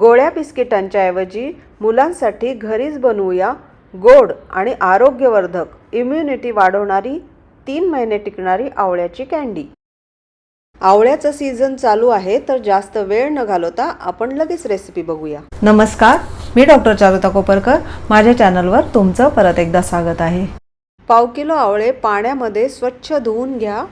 गोळ्या बिस्किटांच्या ऐवजी मुलांसाठी घरीच बनवूया गोड आणि आरोग्यवर्धक इम्युनिटी वाढवणारी तीन महिने टिकणारी आवळ्याची कँडी आवळ्याचं सीझन चालू आहे तर जास्त वेळ न घालवता आपण लगेच रेसिपी बघूया. नमस्कार मी डॉक्टर चारुता कोपरकर. माझ्या चॅनलवर तुमचं परत एकदा स्वागत आहे. पाव किलो आवळे पाण्यामध्ये स्वच्छ धुवून घ्या.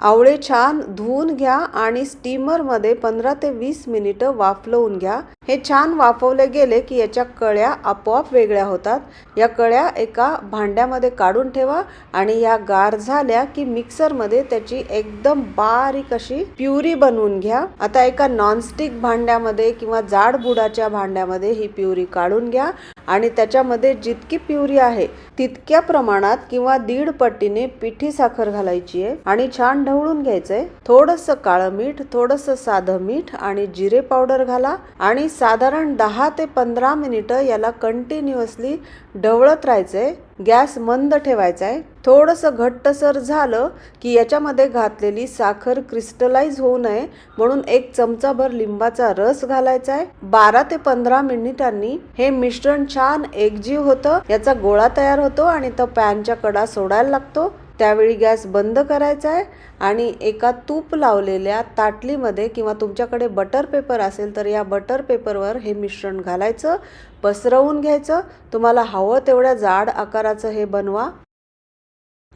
आवळे छान धुवून घ्या आणि स्टीमरमध्ये पंधरा ते वीस मिनिटं वाफलवून घ्या. हे छान वाफवले गेले की याच्या कळ्या आपोआप वेगळ्या होतात. या कळ्या एका भांड्यामध्ये काढून ठेवा आणि या गार झाल्या की मिक्सरमध्ये त्याची एकदम बारीक अशी प्युरी बनवून घ्या. आता एका नॉनस्टिक भांड्यामध्ये किंवा जाड बुडाच्या भांड्यामध्ये ही प्युरी काढून घ्या. आणि त्याच्यामध्ये जितकी प्युरी आहे तितक्या प्रमाणात किंवा दीड पट्टीने पिठी साखर घालायची आहे. आणि छान ढवळून घ्यायचंय. थोडंसं काळं मीठ थोडंसं साधं मीठ आणि जिरे पावडर घाला. आणि साधारण दहा ते पंधरा मिनिटं याला कंटिन्युअसली ढवळत राहायचंय. गॅस मंद ठेवायचा आहे थोडंसं घट्टसर झालं की याच्यामध्ये घातलेली साखर क्रिस्टलाइज होऊ नये म्हणून एक चमचाभर लिंबाचा रस घालायचा आहे. बारा ते पंधरा मिनिटांनी हे मिश्रण छान एकजीव होतं याचा गोळा तयार होतो आणि तो पॅनच्या कडा सोडायला लागतो. त्यावेळी गॅस बंद करायचा आहे आणि एका तूप लावलेल्या ताटलीमध्ये किंवा तुमच्याकडे बटर पेपर असेल तर या बटर पेपरवर हे मिश्रण घालायचं पसरवून घ्यायचं. तुम्हाला हवं तेवढ्या जाड आकाराचं हे बनवा.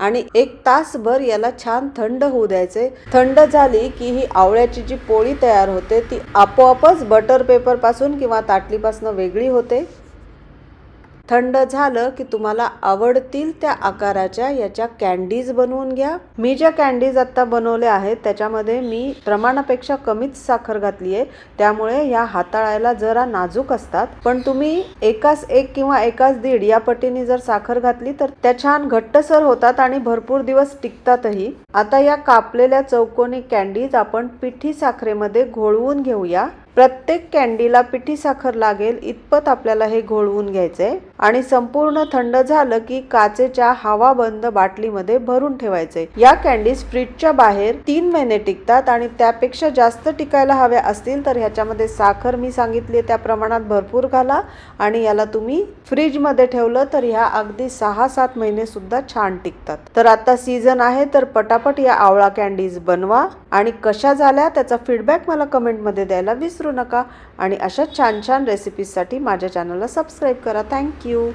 आणि एक तासभर याला छान थंड होऊ द्यायचे. थंड झाली की ही आवळ्याची जी पोळी तयार होते ती आपोआपच बटर पेपरपासून किंवा ताटलीपासून वेगळी होते. थंड झालं की तुम्हाला आवडतील त्या आकाराच्या याच्या कॅन्डीज बनवून घ्या. मी ज्या कॅन्डीज आत्ता बनवल्या आहेत त्याच्यामध्ये मी प्रमाणापेक्षा कमीच साखर घातली आहे. त्यामुळे ह्या हाताळायला जरा नाजूक असतात. पण तुम्ही एकाच एक किंवा एकाच दीड या पटीने जर साखर घातली तर त्या छान घट्टसर होतात आणि भरपूर दिवस टिकतातही. आता या कापलेल्या चौकोनी कॅन्डीज आपण पिठी साखरेमध्ये घोळवून घेऊया. प्रत्येक कॅन्डीला पिठी साखर लागेल इतपत आपल्याला हे घोळवून घ्यायचंय. आणि संपूर्ण थंड झालं की काचेच्या हवाबंद बाटलीमध्ये भरून ठेवायचे. या कॅन्डीज फ्रीजच्या बाहेर तीन महिने टिकतात आणि त्यापेक्षा जास्त टिकायला हव्या असतील तर ह्याच्यामध्ये साखर मी सांगितली त्या प्रमाणात भरपूर घाला आणि याला तुम्ही फ्रीजमध्ये ठेवलं तर ह्या अगदी सहा सात महिने सुद्धा छान टिकतात. तर आता सीझन आहे तर पटापट या आवळा कॅन्डीज बनवा आणि कशा झाल्या त्याचा फीडबॅक मला कमेंटमध्ये द्यायला विसरू नका आणि अशा छान छान रेसिपीजसाठी माझ्या चॅनलला सबस्क्राईब करा. थँक्यू 땡큐